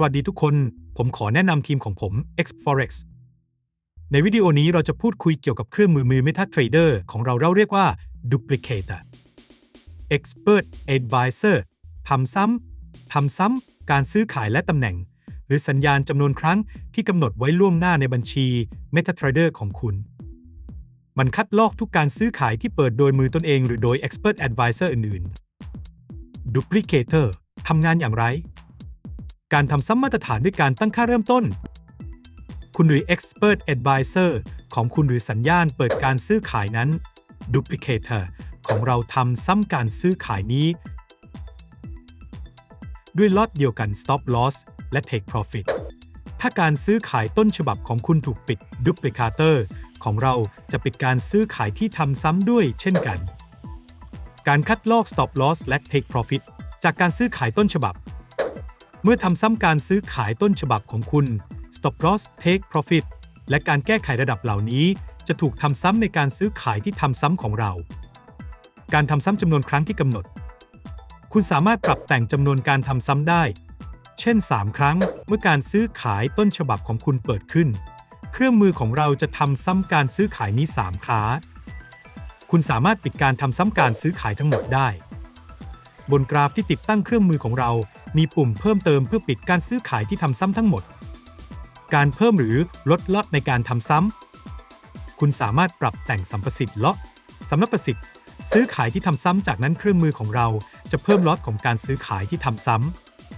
สวัสดีทุกคน ผมขอแนะนำทีมของผม Xforex ในวิดีโอนี้เราจะพูดคุยเกี่ยวกับเครื่องมือมือ MetaTrader ของเราเราเรียกว่า Duplicator Expert Advisor ทำซ้ำทำซ้ำการซื้อขายและตำแหน่ง หรือสัญญาณจำนวนครั้งที่กำหนดไว้ล่วงหน้าในบัญชี MetaTrader ของคุณ มันคัดลอกทุกการซื้อขายที่เปิดโดยมือตนเอง หรือโดย Expert Advisor อื่นๆ Duplicator ทำงานอย่างไร การทำซ้ำมาตรฐานด้วยการตั้งค่าเริ่มต้น คุณหรือ Expert Advisor ของคุณหรือสัญญาณเปิดการซื้อขายนั้น Duplicator ของเราทำซ้ำการซื้อขายนี้ ด้วยล็อตเดียวกัน Stop Loss และ Take Profit ถ้าการซื้อขายต้นฉบับของคุณถูกปิด Duplicator ของเราจะปิดการซื้อขายที่ทำซ้ำด้วยเช่นกัน การคัดลอก Stop Loss และ Take Profit จากการซื้อขายต้นฉบับ เมื่อทำซ้ำการซื้อขายต้นฉบับของคุณ Stop Loss Take Profit และการแก้ไขระดับเหล่านี้ จะถูกทำซ้ำในการซื้อขายที่ทำซ้ำของเรา การทำซ้ำจำนวนครั้งที่กำหนด คุณสามารถปรับแต่งจำนวนการทำซ้ำได้ เช่น 3 ครั้ง เมื่อการซื้อขายต้นฉบับของคุณเปิดขึ้น เครื่องมือของเราจะทำซ้ำการซื้อขายนี้ 3 ครั้งคุณสามารถปิดการทำซ้ำการซื้อขายทั้งหมดได้ บนกราฟที่ติดตั้งเครื่องมือของเรา มีปุ่มเพิ่มเติมเพื่อปิดการซื้อขายที่ทำซ้ำทั้งหมด การเพิ่มหรือลดล็อตในการทำซ้ำ คุณสามารถปรับแต่งสัมประสิทธิ์ล็อตสำนักประสิทธิ์ ซื้อขายที่ทำซ้ำจากนั้นเครื่องมือของเราจะเพิ่มล็อตของการซื้อขายที่ทำซ้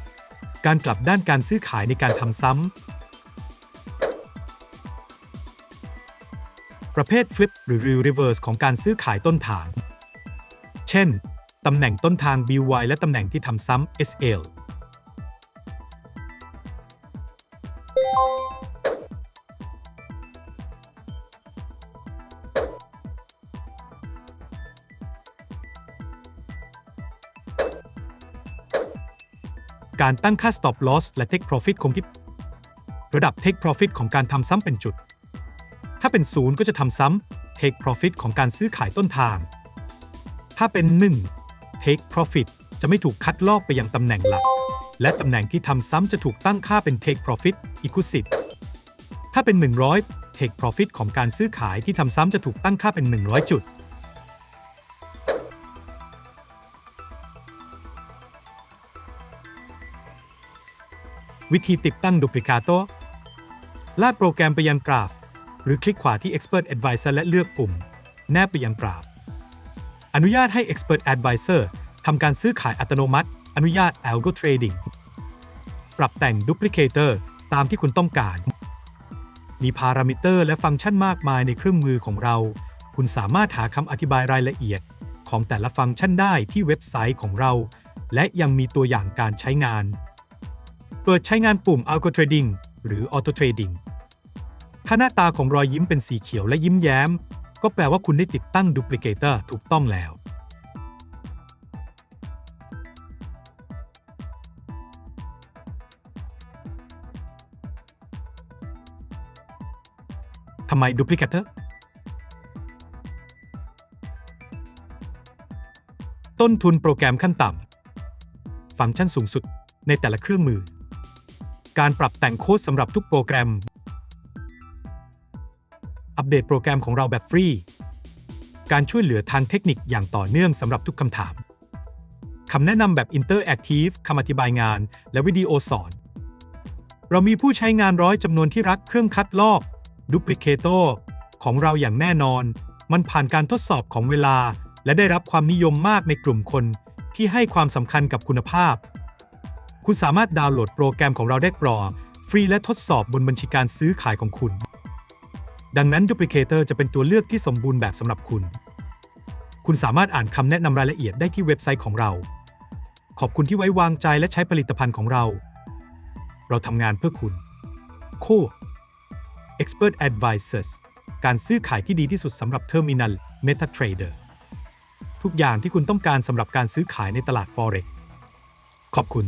ำ การกลับด้านการซื้อขายในการทำซ้ำ ประเภท Flip หรือ Reverse ของการซื้อขายต้นทาง เช่นตำแหน่งต้นทาง BY และตำแหน่งที่ทำซ้ำ SL การตั้งค่า stop loss และ take profit คงที่ระดับ take profit ของการทำซ้ำเป็นจุด ถ้าเป็นศูนย์ก็จะทำซ้ำ take profit ของการซื้อขายต้นทาง ถ้าเป็น 1 take profit จะไม่ถูกคัดลอกไปยังตำแหน่งหลัก และตำแหน่งที่ทำซ้ำจะถูกตั้งค่าเป็น take profit อีก10ถ้าเป็น 100 take profit ของการซื้อขายที่ทำซ้ำจะถูกตั้งค่าเป็น 100 จุด วิธีติดตั้ง Duplicato ลากโปรแกรมไปยังกราฟ หรือคลิกขวาที่ Expert Advisor และเลือกปุ่ม แนบไปยังกราฟ อนุญาตให้ Expert Advisor ทำการซื้อขายอัตโนมัติ อนุญาต Algo Trading ปรับแต่ง Duplicator ตามที่คุณต้องการ มีพารามิเตอร์และฟังก์ชันมากมายในเครื่องมือของเรา คุณสามารถหาคำอธิบายรายละเอียดของแต่ละฟังก์ชันได้ที่เว็บไซต์ของเรา และยังมีตัวอย่างการใช้งาน เปิดใช้งานปุ่ม Algo Trading หรือ Auto Trading ถ้าหน้าตาของรอยยิ้มเป็นสีเขียวและยิ้มแย้ม ก็แปลว่าคุณได้ติดตั้ง Duplicator ถูกต้องแล้ว ทำไม Duplicator ต้นทุนโปรแกรมขั้นต่ำ ฟังก์ชันสูงสุดในแต่ละเครื่องมือ การปรับแต่งโค้ดสำหรับทุกโปรแกรม อัปเดตโปรแกรมของเราแบบฟรี การช่วยเหลือทางเทคนิคอย่างต่อเนื่องสำหรับทุกคำถาม คำแนะนำแบบ Interactive คำอธิบายงาน และวิดีโอสอน เรามีผู้ใช้งานร้อยจำนวนที่รักเครื่องคัดลอก Duplicator ของเราอย่างแน่นอน มันผ่านการทดสอบของเวลา และได้รับความนิยมมากในกลุ่มคนที่ให้ความสำคัญกับคุณภาพ คุณสามารถดาวน์โหลดโปรแกรมของเราได้ปลอฟรีและทดสอบบนบัญชีการซื้อขายของคุณ ดังนั้น Duplicator จะเป็นตัวเลือกที่สมบูรณ์แบบสำหรับคุณ คุณสามารถอ่านคำแนะนำรายละเอียดได้ที่เว็บไซต์ของเรา ขอบคุณที่ไว้วางใจและใช้ผลิตภัณฑ์ของเรา เราทำงานเพื่อคุณ โค Expert Advisors การซื้อขายที่ดีที่สุดสำหรับ Terminal MetaTrader ทุกอย่างที่คุณต้องการสำหรับการซื้อขายในตลาด Forex ขอบคุณ